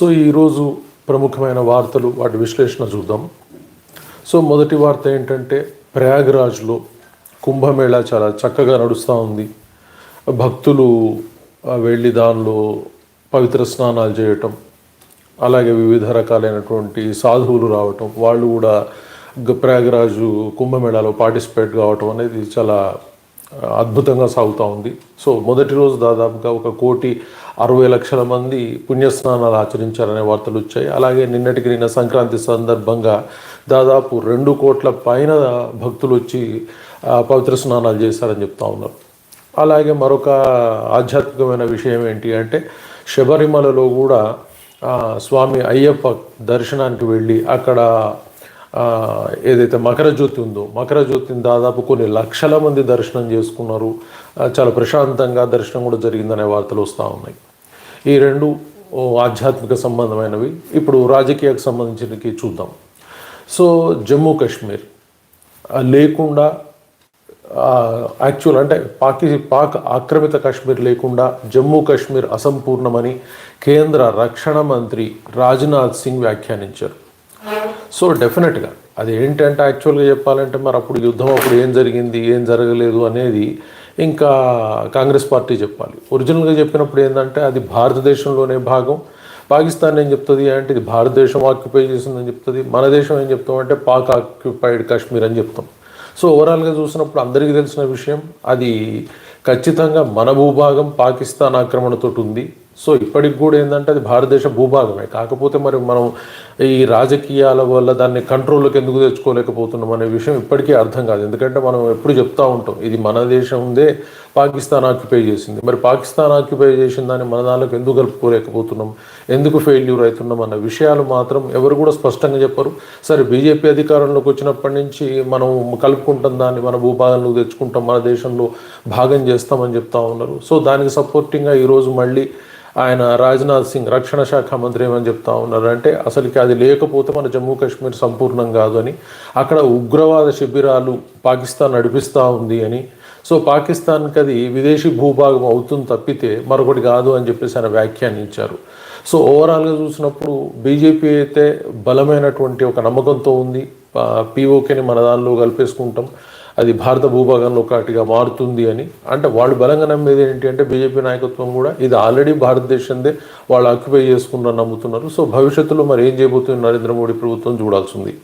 So ఈరోజు ప్రముఖమైన వార్తలు వాటి విశ్లేషణ చూద్దాం. సో మొదటి వార్త ఏంటంటే ప్రయాగ్రాజ్లో కుంభమేళా చాలా చక్కగా నడుస్తూ ఉంది. భక్తులు వెళ్ళి దానిలో పవిత్ర స్నానాలు చేయటం అలాగే వివిధ రకాలైనటువంటి సాధువులు రావటం వాళ్ళు కూడా ప్రయాగరాజు కుంభమేళాలో పార్టిసిపేట్ కావటం అనేది చాలా అద్భుతంగా సాగుతూ ఉంది. సో మొదటి రోజు దాదాపుగా ఒక కోటి అరవై లక్షల మంది పుణ్యస్నానాలు ఆచరించారనే వార్తలు వచ్చాయి. అలాగే నిన్నటికి నిన్న సంక్రాంతి సందర్భంగా దాదాపు రెండు కోట్ల పైన భక్తులు వచ్చి పవిత్ర స్నానాలు చేశారని చెప్తా ఉన్నారు. అలాగే మరొక ఆధ్యాత్మికమైన విషయం ఏంటి అంటే శబరిమలలో కూడా స్వామి అయ్యప్ప దర్శనానికి వెళ్ళి అక్కడ ఏదైతే మకర జ్యోతి ఉందో మకర జ్యోతిని దాదాపు కొన్ని లక్షల మంది దర్శనం చేసుకున్నారు. చాలా ప్రశాంతంగా దర్శనం కూడా జరిగిందనే వార్తలు వస్తూ ఉన్నాయి. ఈ రెండు ఆధ్యాత్మిక సంబంధమైనవి. ఇప్పుడు రాజకీయాలకు సంబంధించినవి చూద్దాం. సో జమ్మూ కాశ్మీర్ లేకుండా యాక్చువల్ అంటే పాకి పాక్ ఆక్రమిత కాశ్మీర్ లేకుండా జమ్మూ కాశ్మీర్ అసంపూర్ణమని కేంద్ర రక్షణ మంత్రి రాజ్నాథ్ సింగ్ వ్యాఖ్యానించారు. సో డెఫినెట్గా అది ఏంటంటే యాక్చువల్గా చెప్పాలంటే మరి అప్పుడు యుద్ధం అప్పుడు ఏం జరిగింది ఏం జరగలేదు అనేది ఇంకా కాంగ్రెస్ పార్టీ చెప్పాలి. ఒరిజినల్గా చెప్పినప్పుడు ఏంటంటే అది భారతదేశంలోనే భాగం. పాకిస్తాన్ ఏం చెప్తుంది అంటే ఇది భారతదేశం ఆక్యుపై చేసిందని చెప్తుంది. మన దేశం ఏం చెప్తామంటే పాక్ ఆక్యుపైడ్ కాశ్మీర్ అని చెప్తాం. సో ఓవరాల్గా చూసినప్పుడు అందరికీ తెలిసిన విషయం అది ఖచ్చితంగా మన భూభాగం పాకిస్తాన్ ఆక్రమణతోటి ఉంది. సో ఇప్పటికి కూడా ఏంటంటే అది భారతదేశ భూభాగమే. కాకపోతే మరి మనం ఈ రాజకీయాల వల్ల దాన్ని కంట్రోల్లోకి ఎందుకు తెచ్చుకోలేకపోతున్నాం అనే విషయం ఇప్పటికీ అర్థం కాదు. ఎందుకంటే మనం ఎప్పుడు చెప్తూ ఉంటాం ఇది మన దేశం ఉందే పాకిస్తాన్ ఆక్యుపై చేసింది. మరి పాకిస్తాన్ ఆక్యుపై చేసిన దాన్ని మన దానిలోకి ఎందుకు కలుపుకోలేకపోతున్నాం? ఎందుకు ఫెయిల్యూర్ అవుతున్నాం అన్న విషయాలు మాత్రం ఎవరు కూడా స్పష్టంగా చెప్పరు. సరే బీజేపీ అధికారంలోకి వచ్చినప్పటి నుంచి మనం కలుపుకుంటాం దాన్ని మన భూభాగంలో తెచ్చుకుంటాం మన దేశంలో భాగం చేస్తామని చెప్తా ఉన్నారు. సో దానికి సపోర్టింగ్గా ఈరోజు మళ్ళీ ఆయన రాజ్నాథ్ సింగ్ రక్షణ శాఖ మంత్రి ఏమని చెప్తా ఉన్నారు అంటే అసలుకి అది లేకపోతే మన జమ్మూ కాశ్మీర్ సంపూర్ణం కాదు అని అక్కడ ఉగ్రవాద శిబిరాలు పాకిస్తాన్ నడిపిస్తూ ఉంది అని సో పాకిస్తాన్కి అది విదేశీ భూభాగం అవుతుంది తప్పితే మరొకటి కాదు అని చెప్పేసి ఆయన వ్యాఖ్యానించారు సో ఓవరాల్గా చూసినప్పుడు బీజేపీ అయితే బలమైనటువంటి ఒక నమ్మకంతో ఉంది. పీఓకేని మన దానిలో కలిపేసుకుంటాం. అది భారత భూభాగంలో ఒకటిగా మారుతుంది అని. అంటే వాళ్ళు బలంగా నమ్మేది ఏంటి అంటే బీజేపీ నాయకత్వం కూడా ఇది ఆల్రెడీ భారతదేశందే వాళ్ళు ఆక్యుపై చేసుకున్న నమ్ముతున్నారు. సో భవిష్యత్తులో మరి ఏం చేయబోతుంది నరేంద్ర మోడీ ప్రభుత్వం చూడాల్సింది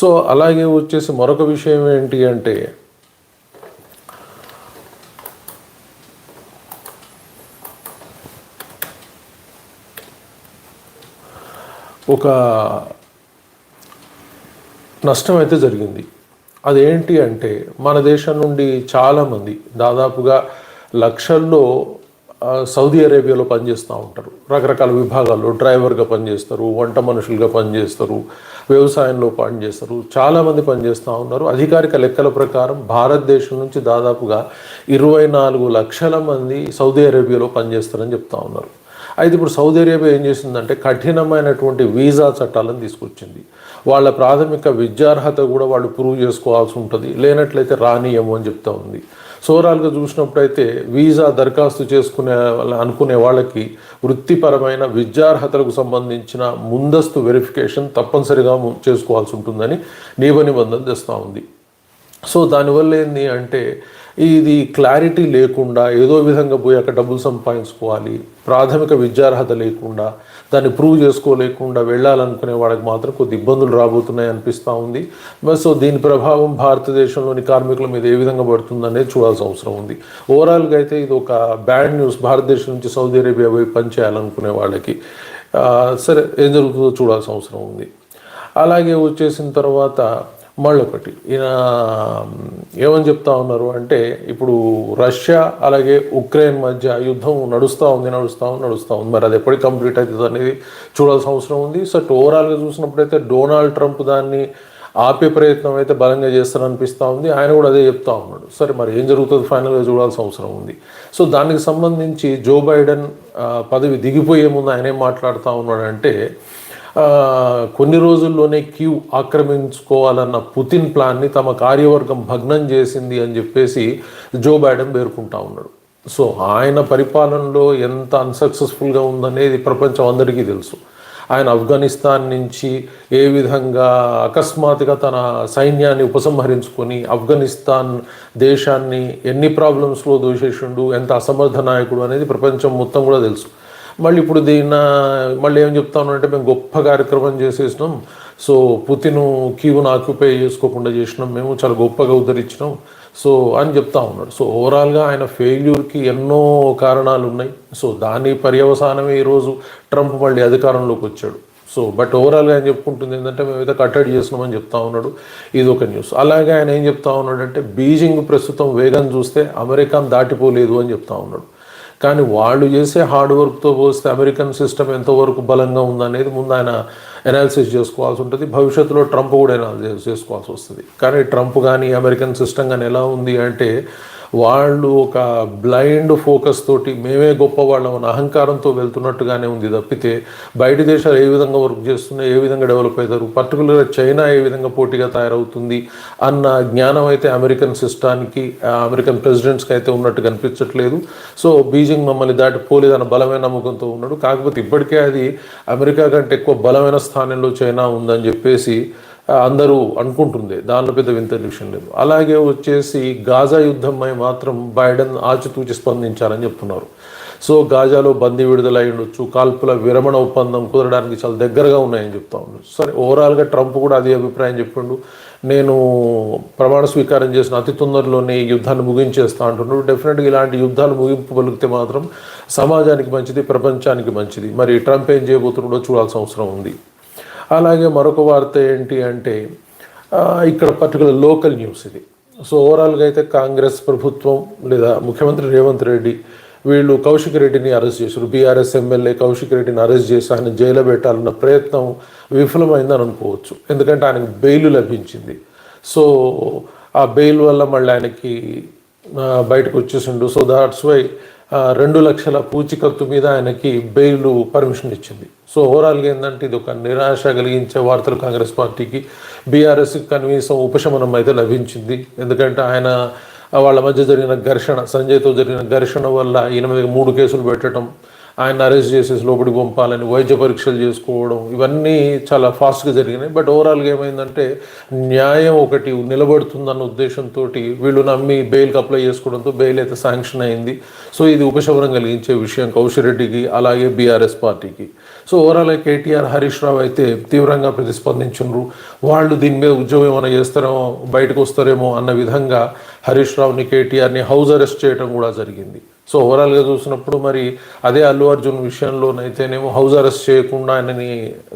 సో అలాగే వచ్చేసి మరొక విషయం ఏంటి అంటే ఒక నష్టం అయితే జరిగింది. అదేంటి అంటే మన దేశం నుండి చాలామంది దాదాపుగా లక్షల్లో సౌదీ అరేబియాలో పనిచేస్తూ ఉంటారు. రకరకాల విభాగాల్లో డ్రైవర్గా పనిచేస్తారు వంట మనుషులుగా పనిచేస్తారు వ్యవసాయంలో పనిచేస్తారు చాలామంది పనిచేస్తూ ఉన్నారు. అధికారిక లెక్కల ప్రకారం భారతదేశం నుంచి దాదాపుగా ఇరవై నాలుగు లక్షల మంది సౌదీ అరేబియాలో పనిచేస్తారని చెప్తా ఉన్నారు. అయితే ఇప్పుడు సౌదీ అరేబియా ఏం చేసిందంటే కఠినమైనటువంటి వీసా చట్టాలను తీసుకొచ్చింది. వాళ్ళ ప్రాథమిక విద్యార్హత కూడా వాళ్ళు ప్రూవ్ చేసుకోవాల్సి ఉంటుంది. లేనట్లయితే రానియము అని చెప్తా ఉంది. సోరాలుగా చూసినప్పుడైతే వీసా దరఖాస్తు చేసుకునే వాళ్ళ- అనుకునే వాళ్ళకి వృత్తిపరమైన విద్యార్హతలకు సంబంధించిన ముందస్తు వెరిఫికేషన్ తప్పనిసరిగా చేసుకోవాల్సి ఉంటుందని నియమ నిబంధన తెస్తూ ఉంది. సో దానివల్ల ఏంది అంటే ఇది క్లారిటీ లేకుండా ఏదో విధంగా పోయి అక్కడ డబ్బులు సంపాదించుకోవాలి ప్రాథమిక విద్యార్హత లేకుండా దాన్ని ప్రూవ్ చేసుకోలేకుండా వెళ్ళాలనుకునే వాళ్ళకి మాత్రం కొద్ది ఇబ్బందులు రాబోతున్నాయి అనిపిస్తూ ఉంది. సో దీని ప్రభావం భారతదేశంలోని కార్మికుల మీద ఏ విధంగా పడుతుందనేది చూడాల్సిన అవసరం ఉంది. ఓవరాల్గా అయితే ఇది ఒక బ్యాడ్ న్యూస్ భారతదేశం నుంచి సౌదీ అరేబియా పోయి పనిచేయాలనుకునే వాళ్ళకి సరే ఏం జరుగుతుందో చూడాల్సిన అవసరం ఉంది. అలాగే వచ్చేసిన తర్వాత మళ్ళొకటి. ఈయన ఏమని చెప్తా ఉన్నారు అంటే ఇప్పుడు రష్యా అలాగే ఉక్రెయిన్ మధ్య యుద్ధం నడుస్తూ ఉంది నడుస్తూ ఉంది నడుస్తూ ఉంది. మరి అది ఎప్పటికి కంప్లీట్ అవుతుంది అనేది చూడాల్సిన అవసరం ఉంది. సో ఓవరాల్గా చూసినప్పుడైతే డొనాల్డ్ ట్రంప్ దాన్ని ఆపే ప్రయత్నం అయితే బలంగా చేస్తారనిపిస్తూ ఉంది. ఆయన కూడా అదే చెప్తా ఉన్నాడు. సరే మరి ఏం జరుగుతుంది ఫైనల్గా చూడాల్సిన అవసరం ఉంది. సో దానికి సంబంధించి జో బైడెన్ పదవి దిగిపోయే ముందు ఆయన ఏం మాట్లాడుతూ ఉన్నాడంటే కొన్ని రోజుల్లోనే క్యూ ఆక్రమించుకోవాలన్న పుతిన్ ప్లాన్ని తమ కార్యవర్గం భగ్నం చేసింది అని చెప్పేసి జో బైడెన్ పేర్కొంటా ఉన్నాడు. సో ఆయన పరిపాలనలో ఎంత అన్సక్సెస్ఫుల్గా ఉందనేది ప్రపంచం అందరికీ తెలుసు. ఆయన ఆఫ్ఘనిస్తాన్ నుంచి ఏ విధంగా అకస్మాత్తుగా తన సైన్యాన్ని ఉపసంహరించుకొని ఆఫ్ఘనిస్తాన్ దేశాన్ని ఎన్ని ప్రాబ్లమ్స్లో దూషేసిండు ఎంత అసమర్థ నాయకుడు అనేది ప్రపంచం మొత్తం కూడా తెలుసు. మళ్ళీ ఇప్పుడు దీన్న మళ్ళీ ఏం చెప్తా అంటే మేము గొప్ప కార్యక్రమం చేసేసినాం. సో పుతిన్ కీవును ఆక్యుపై చేసుకోకుండా చేసినాం. మేము చాలా గొప్పగా ఉద్ధరించినాం. సో అని చెప్తా ఉన్నాడు. సో ఓవరాల్గా ఆయన ఫెయిల్యూర్కి ఎన్నో కారణాలు ఉన్నాయి సో దాని పర్యవసానమే ఈరోజు ట్రంప్ మళ్ళీ అధికారంలోకి వచ్చాడు. సో బట్ ఓవరాల్గా ఆయన చెప్పుకుంటుంది ఏంటంటే మేమైతే కట్టడి చేస్తున్నామని చెప్తా ఉన్నాడు. ఇది ఒక న్యూస్. అలాగే ఆయన ఏం చెప్తా ఉన్నాడంటే బీజింగ్ ప్రస్తుతం వేగం చూస్తే అమెరికాను దాటిపోలేదు అని చెప్తా ఉన్నాడు. కానీ వాళ్ళు చేసే హార్డ్ వర్క్తో పోస్తే అమెరికన్ సిస్టమ్ ఎంతవరకు బలంగా ఉందనేది ముందు ఆయన ఎనాలిసిస్ చేసుకోవాల్సి ఉంటుంది. భవిష్యత్తులో ట్రంప్ కూడా ఎనాలిసిస్ చేసుకోవాల్సి వస్తుంది. కానీ ట్రంప్ కానీ అమెరికన్ సిస్టమ్ కానీ ఎలా ఉంది అంటే వాళ్ళు ఒక బ్లైండ్ ఫోకస్ తోటి మేమే గొప్ప వాళ్ళం అన్న అహంకారంతో వెళ్తున్నట్టుగానే ఉంది తప్పితే బయట దేశాలు ఏ విధంగా వర్క్ చేస్తున్నాయి ఏ విధంగా డెవలప్ అవుతారు పర్టికులర్గా చైనా ఏ విధంగా పోటీగా తయారవుతుంది అన్న జ్ఞానం అయితే అమెరికన్ సిస్టానికి అమెరికన్ ప్రెసిడెంట్స్కి అయితే ఉన్నట్టు కనిపించట్లేదు. సో బీజింగ్ మమ్మల్ని దాటిపోలేదన్న బలమైన నమ్మకంతో ఉన్నాడు. కాకపోతే ఇప్పటికే అది అమెరికా కంటే ఎక్కువ బలమైన స్థానంలో చైనా ఉందని చెప్పేసి అందరూ అనుకుంటుంది దానిలో పెద్ద వింత విషయం లేదు. అలాగే వచ్చేసి గాజా యుద్ధంపై మాత్రం బైడెన్ ఆచితూచి స్పందించారని చెప్తున్నారు. సో గాజాలో బందీ విడుదల ఉండొచ్చు కాల్పుల విరమణ ఒప్పందం కుదరడానికి చాలా దగ్గరగా ఉన్నాయని చెప్తా ఉండొచ్చు సరే ఓవరాల్గా ట్రంప్ కూడా అదే అభిప్రాయం చెప్పిండు. నేను ప్రమాణ స్వీకారం చేసిన అతి తొందరలోనే యుద్ధాన్ని ముగించేస్తా అంటున్నాడు. డెఫినెట్గా ఇలాంటి యుద్ధాలు ముగింపు పలికితే మాత్రం సమాజానికి మంచిది ప్రపంచానికి మంచిది. మరి ట్రంప్ ఏం చేయబోతున్నాడో చూడాల్సిన అవసరం ఉంది. అలాగే మరొక వార్త ఏంటి అంటే ఇక్కడ పర్టికులర్ లోకల్ న్యూస్ ఇది. సో ఓవరాల్గా అయితే కాంగ్రెస్ ప్రభుత్వం లేదా ముఖ్యమంత్రి రేవంత్ రెడ్డి వీళ్ళు కౌశిక్ రెడ్డిని అరెస్ట్ చేశారు. బీఆర్ఎస్ ఎమ్మెల్యే కౌశిక్ రెడ్డిని అరెస్ట్ చేసి ఆయన జైలు పెట్టాలన్న ప్రయత్నం విఫలమైందని అనుకోవచ్చు. ఎందుకంటే ఆయనకు బెయిల్ లభించింది. సో ఆ బెయిల్ వల్ల మళ్ళీ ఆయనకి బయటకు వచ్చేసిండు. సో దాట్స్ వై రెండు లక్షల పూచికత్తు మీద ఆయనకి బెయిల్ పర్మిషన్ ఇచ్చింది. సో ఓవరాల్గా ఏంటంటే ఇది ఒక నిరాశ కలిగించే వార్తలు కాంగ్రెస్ పార్టీకి. బీఆర్ఎస్ కనీసం ఉపశమనం అయితే లభించింది. ఎందుకంటే ఆయన వాళ్ళ మధ్య జరిగిన ఘర్షణ సంజయ్తో జరిగిన ఘర్షణ వల్ల ఈయన మీద మూడు కేసులు పెట్టడం ఆయన అరెస్ట్ చేసేసి లోపలికి పంపాలని వైద్య పరీక్షలు చేసుకోవడం ఇవన్నీ చాలా ఫాస్ట్గా జరిగినాయి. బట్ ఓవరాల్గా ఏమైందంటే న్యాయం ఒకటి నిలబడుతుందన్న ఉద్దేశంతో వీళ్ళు నమ్మి బెయిల్కి అప్లై చేసుకోవడంతో బెయిల్ అయితే శాంక్షన్ అయింది. సో ఇది ఉపశమనం కలిగించే విషయం కౌశిరెడ్డికి అలాగే బీఆర్ఎస్ పార్టీకి. సో ఓవరాల్గా కేటీఆర్ హరీష్ రావు అయితే తీవ్రంగా ప్రతిస్పందించున్నారు వాళ్ళు దీని మీద ఉద్యోగం ఏమైనా చేస్తారేమో బయటకు వస్తారేమో అన్న విధంగా హరీష్ రావుని కేటీఆర్ని హౌస్ అరెస్ట్ చేయడం కూడా జరిగింది. సో ఓవరాల్గా చూసినప్పుడు మరి అదే అల్లు అర్జున్ విషయంలోనైతేనేమో హౌస్ అరెస్ట్ చేయకుండా ఆయనని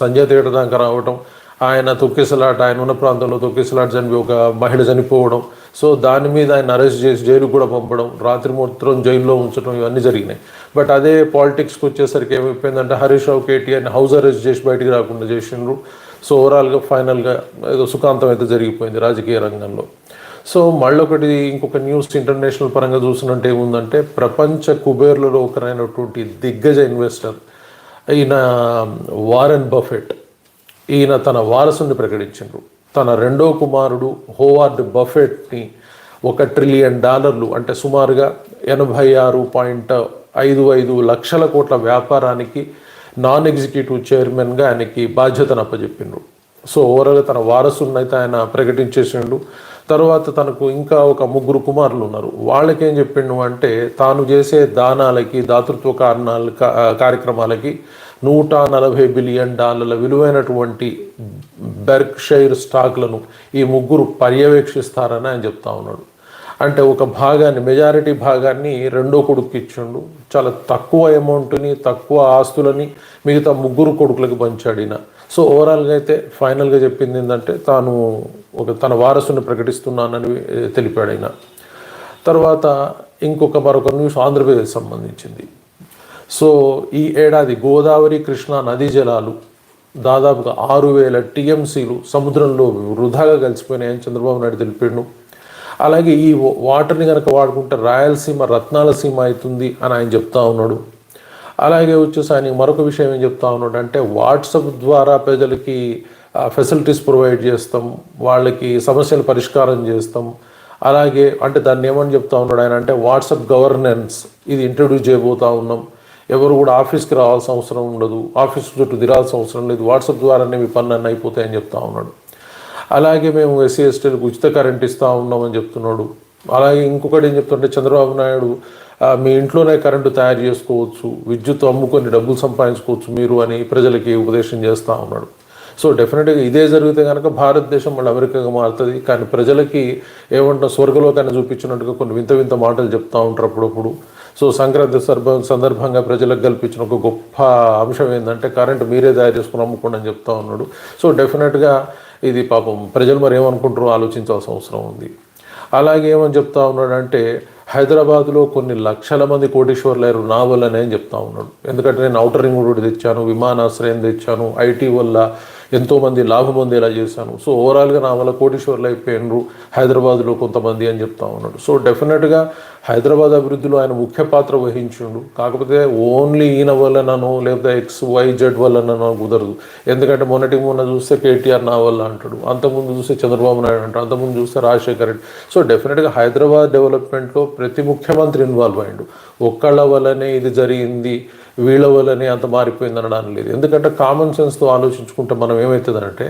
సంజయ్ థియేటర్ దాకా రావడం ఆయన తొక్కిసలాట ఆయన ఉన్న ప్రాంతంలో తొక్కిసలాట చనిపోయి ఒక మహిళ చనిపోవడం సో దాని మీద ఆయన అరెస్ట్ చేసి జైలుకు కూడా పంపడం రాత్రి మొత్తం జైల్లో ఉంచడం ఇవన్నీ జరిగినాయి. బట్ అదే పాలిటిక్స్కి వచ్చేసరికి ఏమైపోయిందంటే హరీష్ రావు కేటీఆర్ని హౌస్ అరెస్ట్ చేసి బయటికి రాకుండా చేసిండ్రు. సో ఓవరాల్గా ఫైనల్గా ఏదో సుఖాంతం అయితే జరిగిపోయింది రాజకీయ రంగంలో. సో మళ్ళొకటి ఇంకొక న్యూస్ ఇంటర్నేషనల్ పరంగా చూసినట్టు ఏముందంటే ప్రపంచ కుబేర్లలో ఒకరైనటువంటి దిగ్గజ ఇన్వెస్టర్ ఈయన వారెన్ బఫెట్. ఈయన తన వారసుని ప్రకటించారు తన రెండో కుమారుడు హోవార్డ్ బఫెట్ని ఒక ట్రిలియన్ డాలర్లు అంటే సుమారుగా ఎనభై ఆరు పాయింట్ ఐదు ఐదు లక్షల కోట్ల వ్యాపారానికి నాన్ ఎగ్జిక్యూటివ్ చైర్మన్గా ఆయనకి బాధ్యతను అప్పచెప్పిండ్రు సో ఓవరాల్గా తన వారసునైతే అయితే ఆయన ప్రకటించేసిండు. తర్వాత తనకు ఇంకా ఒక ముగ్గురు కుమారులు ఉన్నారు వాళ్ళకేం చెప్పిండు అంటే తాను చేసే దానాలకి దాతృత్వ కారణాల కార్యక్రమాలకి నూట నలభై బిలియన్ డాలర్ల విలువైనటువంటి బెర్క్షైర్ స్టాక్లను ఈ ముగ్గురు పర్యవేక్షిస్తారని ఆయన చెప్తా ఉన్నాడు. అంటే ఒక భాగాన్ని మెజారిటీ భాగాన్ని రెండో కొడుకు ఇచ్చిండు. చాలా తక్కువ అమౌంట్ని తక్కువ ఆస్తులని మిగతా ముగ్గురు కొడుకులకు పంచాడు ఈయన. సో ఓవరాల్గా అయితే ఫైనల్గా చెప్పింది ఏంటంటే తాను ఒక తన వారసుని ప్రకటిస్తున్నానని ఏ, తెలిపాడు ఆయన తర్వాత ఇంకొక మరొక న్యూస్ ఆంధ్రప్రదేశ్ సంబంధించింది. సో ఈ ఏడాది గోదావరి కృష్ణా నదీ జలాలు దాదాపుగా ఆరు వేల టీఎంసీలు సముద్రంలో వృధాగా కలిసిపోయినాయని చంద్రబాబు నాయుడు తెలిపాడు. అలాగే ఈ వాటర్ని కనుక వాడుకుంటే రాయలసీమ రత్నాలసీమ అవుతుంది అని ఆయన చెప్తా ఉన్నాడు. అలాగే వచ్చేసి ఆయన మరొక విషయం ఏం చెప్తా ఉన్నాడు అంటే వాట్సాప్ ద్వారా ప్రజలకి ఫెసిలిటీస్ ప్రొవైడ్ చేస్తాం వాళ్ళకి సమస్యలు పరిష్కారం చేస్తాం. అలాగే అంటే దాన్ని ఏమని చెప్తా ఉన్నాడు ఆయన అంటే వాట్సాప్ గవర్నెన్స్ ఇది ఇంట్రడ్యూస్ చేయబోతా ఉన్నాం. ఎవరు కూడా ఆఫీస్కి రావాల్సిన అవసరం ఉండదు ఆఫీస్ చుట్టూ తిరాల్సిన అవసరం లేదు వాట్సాప్ ద్వారానే మీ పనులు అయిపోతాయని చెప్తా ఉన్నాడు. అలాగే మేము ఎస్సీ ఎస్టీలకు ఉచిత కరెంట్ ఇస్తూ ఉన్నామని చెప్తున్నాడు. అలాగే ఇంకొకటి ఏం చెప్తుంటే చంద్రబాబు నాయుడు మీ ఇంట్లోనే కరెంటు తయారు చేసుకోవచ్చు విద్యుత్ అమ్ముకొని డబ్బులు సంపాదించుకోవచ్చు మీరు అని ప్రజలకి ఉపదేశం చేస్తూ ఉన్నాడు. సో డెఫినెట్గా ఇదే జరిగితే కనుక భారతదేశం మళ్ళీ అమెరికాగా మారుతుంది. కానీ ప్రజలకి ఏమంటాం స్వర్గలోకాన్ని చూపించినట్టుగా కొన్ని వింత వింత మాటలు చెప్తూ ఉంటారు అప్పుడప్పుడు. సో సంక్రాంతి సందర్భ సందర్భంగా ప్రజలకు కల్పించిన ఒక గొప్ప అంశం ఏంటంటే కరెంట్ మీరే తయారు చేసుకుని అమ్ముకోండి అని చెప్తా ఉన్నాడు. సో డెఫినెట్గా ఇది పాపం ప్రజలు మరి ఏమనుకుంటారో ఆలోచించాల్సిన అవసరం ఉంది. అలాగే ఏమని చెప్తా ఉన్నాడంటే హైదరాబాద్లో కొన్ని లక్షల మంది కోటీశ్వర్లు అయ్యారు నా వల్లనే అని చెప్తా ఉన్నాడు. ఎందుకంటే నేను ఔటర్ రింగ్ రోడ్ తెచ్చాను విమానాశ్రయం తెచ్చాను ఐటీ వల్ల ఎంతోమంది లాభం పొందేలా చేశాను. సో ఓవరాల్గా నా వల్ల కోటీశ్వర్లు అయిపోయినరు హైదరాబాద్లో కొంతమంది అని చెప్తా ఉన్నాడు. సో డెఫినెట్గా హైదరాబాద్ అభివృద్ధిలో ఆయన ముఖ్య పాత్ర వహించుండు. కాకపోతే ఓన్లీ ఈయన వల్లనో లేకపోతే ఎక్స్ వై జెడ్ వల్లనో కుదరదు. ఎందుకంటే మొన్నటి మొన్న చూస్తే కేటీఆర్ నా వల్ల అంటాడు. అంతకుముందు చూస్తే చంద్రబాబు నాయుడు అంటాడు. అంతకుముందు చూస్తే రాజశేఖర్ రెడ్డి. సో డెఫినెట్గా హైదరాబాద్ డెవలప్మెంట్లో ప్రతి ముఖ్యమంత్రి ఇన్వాల్వ్ అయ్యిండు. ఒక్కళ్ళ వల్లనే ఇది జరిగింది వీళ్ళ వల్లనే అంత మారిపోయింది అనడానికి లేదు. ఎందుకంటే కామన్ సెన్స్తో ఆలోచించుకుంటే మనం ఏమవుతుందంటే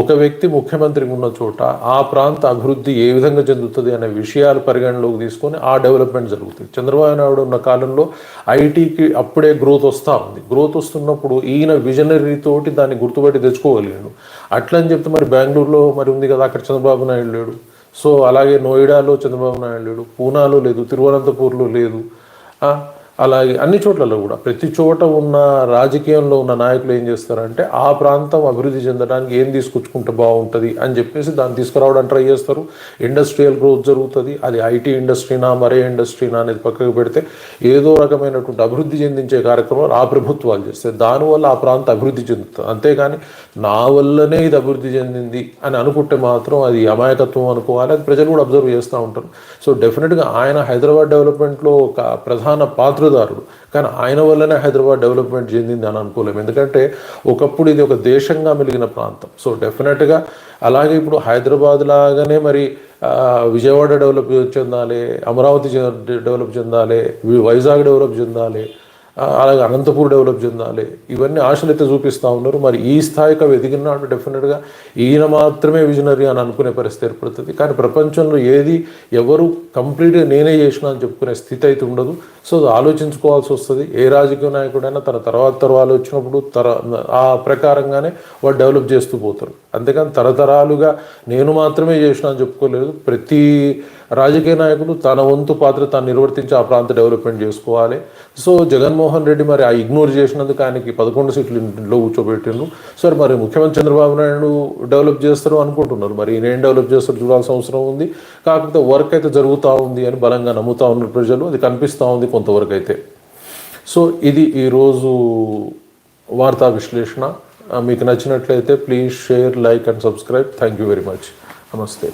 ఒక వ్యక్తి ముఖ్యమంత్రిగా ఉన్న చోట ఆ ప్రాంత అభివృద్ధి ఏ విధంగా చెందుతుంది అనే విషయాలు పరిగణలోకి తీసుకొని ఆ డెవలప్మెంట్ జరుగుతుంది. చంద్రబాబు నాయుడు ఉన్న కాలంలో ఐటీకి అప్పుడే గ్రోత్ వస్తూ ఉంది. గ్రోత్ వస్తున్నప్పుడు ఈయన విజనరీతోటి దాన్ని గుర్తుపట్టి తెచ్చుకోగలిగాడు. అట్లని చెప్తే మరి బెంగళూరులో మరి ఉంది కదా అక్కడ చంద్రబాబు నాయుడు లేడు. సో అలాగే నోయిడాలో చంద్రబాబు నాయుడు లేడు. పూనాలో లేదు తిరువనంతపూర్లో లేదు. అలాగే అన్ని చోట్లలో కూడా ప్రతి చోట ఉన్న రాజకీయంలో ఉన్న నాయకులు ఏం చేస్తారంటే ఆ ప్రాంతం అభివృద్ధి చెందడానికి ఏం తీసుకొచ్చుకుంటే బాగుంటుంది అని చెప్పేసి దాన్ని తీసుకురావడానికి ట్రై చేస్తారు. ఇండస్ట్రియల్ గ్రోత్ జరుగుతుంది. అది ఐటీ ఇండస్ట్రీనా మరే ఇండస్ట్రీనా అనేది పక్కకు పెడితే ఏదో రకమైనటువంటి అభివృద్ధి చెందించే కార్యక్రమాలు ఆ ప్రభుత్వాలు చేస్తాయి. దానివల్ల ఆ ప్రాంతం అభివృద్ధి చెందుతుంది. అంతేగాని నా వల్లనే ఇది అభివృద్ధి చెందింది అని అనుకుంటే మాత్రం అది అమాయకత్వం అనుకోవాలి. అది ప్రజలు కూడా అబ్జర్వ్ చేస్తూ ఉంటారు. సో డెఫినెట్గా ఆయన హైదరాబాద్ డెవలప్మెంట్లో ఒక ప్రధాన పాత్ర పాత్రదారుడు కానీ ఆయన వల్లనే హైదరాబాద్ డెవలప్మెంట్ చెందింది అని అనుకోలేము. ఎందుకంటే ఒకప్పుడు ఇది ఒక దేశంగా మెలిగిన ప్రాంతం. సో డెఫినెట్గా అలాగే ఇప్పుడు హైదరాబాద్ లాగానే మరి విజయవాడ డెవలప్ చెందాలి అమరావతి డెవలప్ చెందాలి వైజాగ్ డెవలప్ చెందాలి అలాగే అనంతపూర్ డెవలప్ చెందాలి. ఇవన్నీ ఆశలు అయితే చూపిస్తూ ఉన్నారు. మరి ఈ స్థాయికి అవి ఎదిగినాడు డెఫినెట్గా ఈయన మాత్రమే విజనరీ అని అనుకునే పరిస్థితి ఏర్పడుతుంది. కానీ ప్రపంచంలో ఏది ఎవరు కంప్లీట్గా నేనే చేసిన అని చెప్పుకునే స్థితి అయితే ఉండదు. సో అది ఆలోచించుకోవాల్సి వస్తుంది. ఏ రాజకీయ నాయకుడైనా తన తర్వాత తర్వాత వచ్చినప్పుడు తర ఆ ప్రకారంగానే వాడు డెవలప్ చేస్తూ పోతారు. అంతేకాని తరతరాలుగా నేను మాత్రమే చేసిన అని చెప్పుకోలేదు. ప్రతి రాజకీయ నాయకుడు తన వంతు పాత్ర తాను నిర్వర్తించి ఆ ప్రాంత డెవలప్మెంట్ చేసుకోవాలి. సో జగన్మోహన్ రెడ్డి మరి ఆ ఇగ్నోర్ చేసినందుకు ఆయనకి పదకొండు సీట్లు ఇంట్లో కూర్చోబెట్టిండ్రు. సరే మరి ముఖ్యమంత్రి చంద్రబాబు నాయుడు డెవలప్ చేస్తారు అనుకుంటున్నారు. మరి ఈయన ఏం డెవలప్ చేస్తారు చూడాల్సిన అవసరం ఉంది. కాకపోతే వర్క్ అయితే జరుగుతూ ఉంది అని బలంగా నమ్ముతూ ఉన్నారు ప్రజలు. అది కనిపిస్తూ ఉంది కొంతవరకు అయితే. సో ఇది ఈరోజు వార్తా విశ్లేషణ. మీకు నచ్చినట్లయితే please share like and subscribe. Thank you very much. నమస్తే.